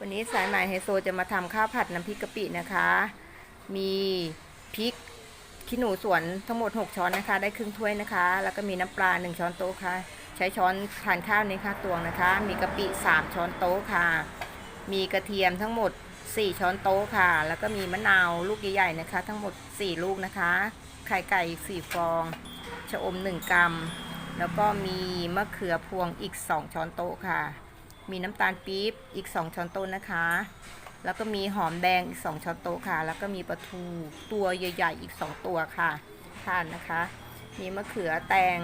วันนี้สายใหม่ไฮโซจะมาทำข้าวผัดน้ำพริกกะปินะคะ มีพริกขี้หนูสวนทั้งหมด 6 ช้อนนะคะ ได้ครึ่งถ้วยนะคะ แล้วก็มีน้ำปลา 1 ช้อนโต๊ะค่ะ ใช้ช้อนทานข้าวนี้ค่ะตวงนะคะ มีกะปิ 3 ช้อนโต๊ะค่ะ มีกระเทียมทั้งหมด 4 ช้อนโต๊ะค่ะ แล้วก็มีมะนาวลูกใหญ่ๆนะคะ ทั้งหมด 4 ลูกนะคะ ไข่ไก่อีก4ฟอง ชะอม 1 กรัม แล้วก็มีมะเขือพวงอีก 2 ช้อนโต๊ะค่ะ มีน้ำตาลปี๊บอีก 2 ช้อนโต๊ะนะคะ แล้วก็มีหอมแดงอีก 2 ช้อนโต๊ะค่ะ แล้วก็มีปลาทูตัวใหญ่ๆอีก 2 ตัวค่ะทานนะคะ มีมะเขือแตง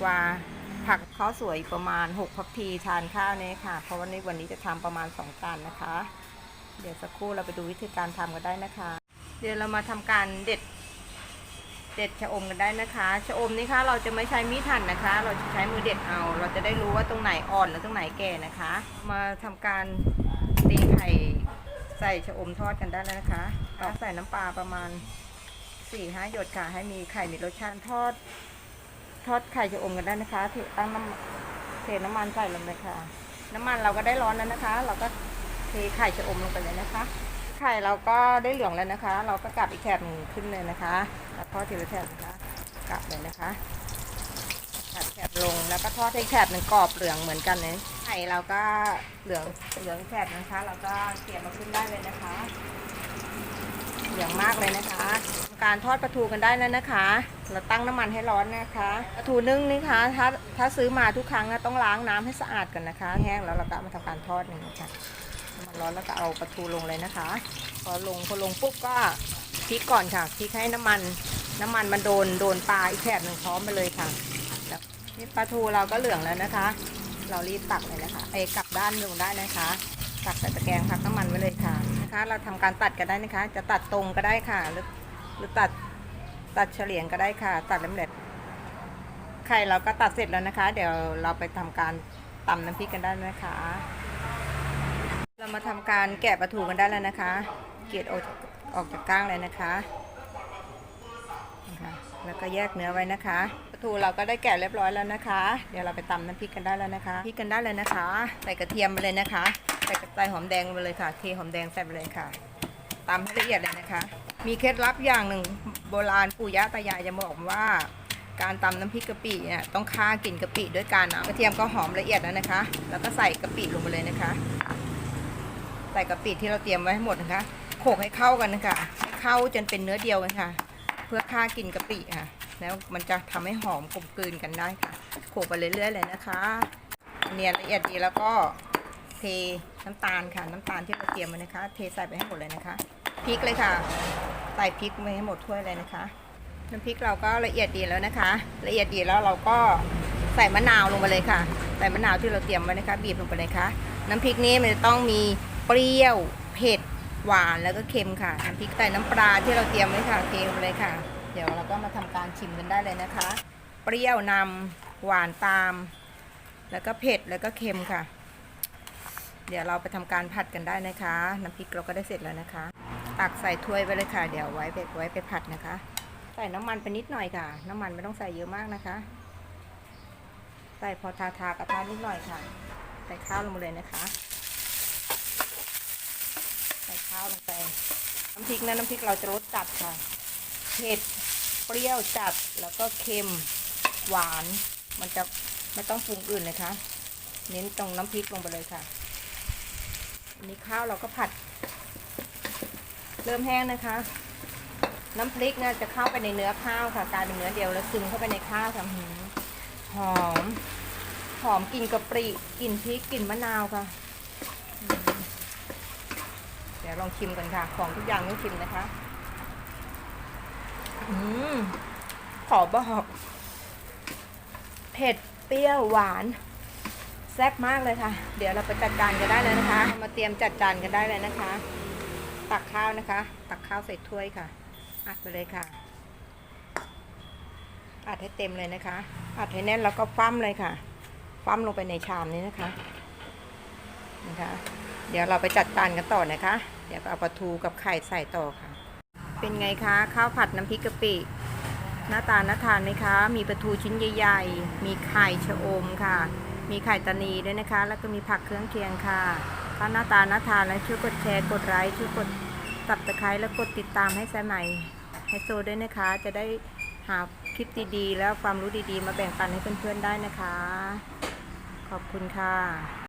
กวาผักข้าวสวยประมาณ 6 พักพีทานข้าวเนี่ยค่ะ เพราะว่าในวันนี้จะทำประมาณ 2 จานนะคะ เดี๋ยวสักครู่เราไปดูวิธีการทำกันได้นะคะ เดี๋ยวเรามาทำการเด็ด เด็ดชะอมกันได้นะคะชะอมนี่ค่ะเราจะไม่ใช้มีดหั่นนะคะ เราจะใช้มือเด็ดเอา เราจะได้รู้ว่าตรงไหนอ่อนหรือตรงไหนแก่นะคะ มาทำการตีไข่ใส่ชะอมทอดกันได้แล้วนะคะก็ใส่น้ำปลาประมาณ4ี่ห้าหยดค่ะให้มีไข่มีรสชาติทอด ทอดไข่ชะอมกันได้นะคะเทตั้งน้ำเทน้ำมันใส่ลงเลยค่ะ น้ำมันเราก็ได้ร้อนแล้วนะคะ เราก็เทไข่ชะอมลงไปเลยนะคะ ไข่เราก็ได้เหลืองแล้วนะคะ เราก็กลับอีกแถบหนึ่งขึ้นเลยนะคะแล้วทอดทีละแถบนะคะกลับเลยนะคะกลับแถบลงแล้วก็ทอดให้แถบหนึ่งกรอบเหลืองเหมือนกันเลยไข่เราก็เหลืองเหลืองแถบนะคะ เราก็เกี่ยมาขึ้นได้เลยนะคะ เหลืองมากเลยนะคะการทอดปลาทูกันได้แล้วนะคะ เราตั้งน้ำมันให้ร้อนนะคะปลาทูนึ่งนี่คะถ้าถ้าซื้อมาทุกครั้งนะต้องล้างน้ำให้สะอาดก่อนนะคะ แห้งแล้วเราก็มาทำการทอดหนึ่งนะคะ มันร้อนแล้วก็เอาปลาทูลงเลยนะคะ พอลงพอลงปุ๊บก็พลิกก่อนค่ะพลิกให้น้ำมัน น้ำมันมันโดนโดนปลาอีกแถบหนึ่งพร้อมไปเลยค่ะแล้วนี่ปลาทูเราก็เหลืองแล้วนะคะ เรารีบตักเลยนะคะไอ้กลับด้านลงได้นะคะตักใส่ตะแกรงพักน้ำมันไว้เลยค่ะนะคะ เราทำการตัดกันได้นะคะ จะตัดตรงก็ได้ค่ะหรือหรือตัดตัดเฉลียงก็ได้ค่ะ ตัดเล็บๆไข่เราก็ตัดเสร็จแล้วนะคะ เดี๋ยวเราไปทำการตำน้ำพริกกันได้นะคะ มาทำการแกะปลาทูกันได้แล้วนะคะ เกล็ดออกออกจากก้างเลยนะคะนะคะ แล้วก็แยกเนื้อไว้นะคะปลาทูเราก็ได้แกะเรียบร้อยแล้วนะคะ เดี๋ยวเราไปตำน้ำพริกกันได้แล้วนะคะพริกกันได้เลยนะคะ ใส่กระเทียมไปเลยนะคะ ใส่กระใส่หอมแดงลงไปเลยค่ะ เทหอมแดงใส่ไปเลยค่ะตำให้ละเอียดเลยนะคะ มีเคล็ดลับอย่างหนึ่งโบราณปู่ย่าตายายจะบอกว่าการตำน้ำพริกกะปิเนี่ยต้องฆ่ากลิ่นกะปิด้วยการเอากระเทียมก็หอมละเอียดแล้วนะคะ แล้วก็ใส่กะปิลงไปเลยนะคะ ใส่กะปิที่เราเตรียมไว้ให้หมดนะคะโขลกให้เข้ากันนะคะให้เข้าจนเป็นเนื้อเดียวกันค่ะ เพื่อฆ่ากลิ่นกะปิค่ะ แล้วมันจะทำให้หอมกลมกลืนกันได้ค่ะโขลกไปเรื่อยๆเลยนะคะ เนียนละเอียดดีแล้วก็เทน้ำตาลค่ะ น้ำตาลที่เราเตรียมไว้นะคะ เทใส่ไปให้หมดเลยนะคะพริกเลยค่ะใส่พริกไปให้หมดถ้วยเลยนะคะน้ำพริกเราก็ละเอียดดีแล้วนะคะ ละเอียดดีแล้วเราก็ใส่มะนาวลงไปเลยค่ะ ใส่มะนาวที่เราเตรียมไว้นะคะ บีบลงไปเลยค่ะ น้ำพริกนี้มันจะต้องมี เปรี้ยวเผ็ดหวานแล้วก็เค็มค่ะน้ำพริกใส่น้ำปลาที่เราเตรียมไว้ค่ะเทลงไปเลยค่ะ เดี๋ยวเราก็มาทำการชิมกันได้เลยนะคะ เปรี้ยวนำหวานตาม แล้วก็เผ็ดแล้วก็เค็มค่ะ เดี๋ยวเราไปทำการผัดกันได้นะคะ น้ำพริกเราก็ได้เสร็จแล้วนะคะ ตักใส่ถ้วยไปเลยค่ะ เดี๋ยวไว้ไปไว้ไปผัดนะคะ ใส่น้ำมันไปนิดหน่อยค่ะ น้ำมันไม่ต้องใส่เยอะมากนะคะ ใส่พอทาทากระทะนิดหน่อยค่ะ ใส่ข้าวลงมาเลยนะคะ ข้าวลงไป น้ำพริกนะน้ำพริกเราจะรสจัดค่ะ เผ็ด เปรี้ยวจัด แล้วก็เค็ม หวาน มันจะไม่ต้องปรุงอื่นเลยค่ะเน้นตรงน้ำพริกลงไปเลยค่ะ อันนี้ข้าวเราก็ผัด เริ่มแห้งนะคะ น้ำพริกเนี่ยจะเข้าไปในเนื้อข้าวค่ะกลายเป็นเนื้อเดียวแล้วซึมเข้าไปในข้าวค่ะหอม หอมกลิ่นกะปริกลิ่นพริกกลิ่นมะนาวค่ะ ดี๋ยวลองชิมกันค่ะ ของทุกอย่างต้องชิมนะคะอืมขอบอกเผ็ดเปรี้ยวหวานแซ่บมากเลยค่ะ เดี๋ยวเราไปจัดการกันได้เลยนะคะ มาเตรียมจัดจานกันได้เลยนะคะ ตักข้าวนะคะ ตักข้าวใส่ถ้วยค่ะ อัดไปเลยค่ะ อัดให้เต็มเลยนะคะ อัดให้แน่นแล้วก็ฟั่มเลยค่ะ ฟั่มลงไปในชามนี้นะคะ นะคะ เดี๋ยวเราไปจัดจานกันต่อนะคะ เดี๋ยวเอาปลาทูกับไข่ใส่ต่อค่ะ เป็นไงคะ ข้าวผัดน้ำพริกกะปิหน้าตาน่าทานไหมคะ มีปลาทูชิ้นใหญ่ๆ มีไข่ชะอมค่ะ มีไข่ตานีด้วยนะคะ แล้วก็มีผักเครื่องเคียงค่ะ ถ้าหน้าตาน่าทานแล้วช่วยกดแชร์กดไลค์ช่วยกดตับตะไคร้และกดติดตามให้สายใหม่ไฮโซด้วยนะคะ จะได้หาคลิปดีๆ แล้วความรู้ดีๆ มาแบ่งปันให้เพื่อนๆได้นะคะ ขอบคุณค่ะ